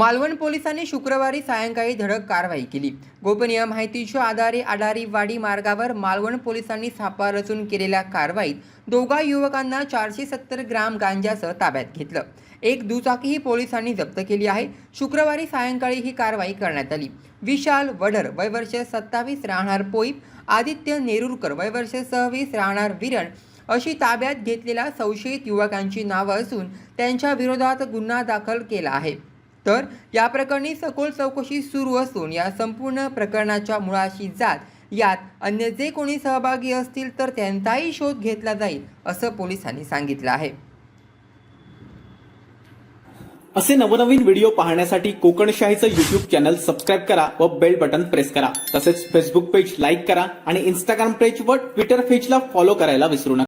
मालवण पोलिसांनी शुक्रवारी सायंकाळी धडक कारवाई केली. गोपनीय माहितीच्या आधारे आडारी वाडी मार्गावर मालवण पोलिसांनी सापळा रचून केलेल्या कारवाईत दोघा युवकांना चारशे सत्तर ग्राम गांजासह ताब्यात घेतलं. एक दुचाकीही पोलिसांनी जप्त केली आहे. शुक्रवारी सायंकाळी ही कारवाई करण्यात आली. विशाल वडर वयवर्ष सत्तावीस राहणार पोईप आदित्य नेरुरकर वयवर्ष सव्वीस राहणार विरण अशी ताब्यात घेतलेल्या संशयित युवकांची नावं असून त्यांच्या विरोधात गुन्हा दाखल केला आहे. तर या प्रकरणी सखोल चौकशी सुरू असून या संपूर्ण प्रकरणाच्या मुळाशी जात यात अन्य जे कोणी सहभागी असतील तर त्यांचाही शोध घेतला जाईल असं पोलिसांनी सांगितलं आहे. असे नवनवीन व्हिडिओ पाहण्यासाठी कोकणशाहीचं युट्यूब चॅनल सबस्क्राईब करा व बेल बटन प्रेस करा. तसेच फेसबुक पेज लाईक करा आणि इंस्टाग्राम पेज व ट्विटर पेजला फॉलो करायला विसरू नका.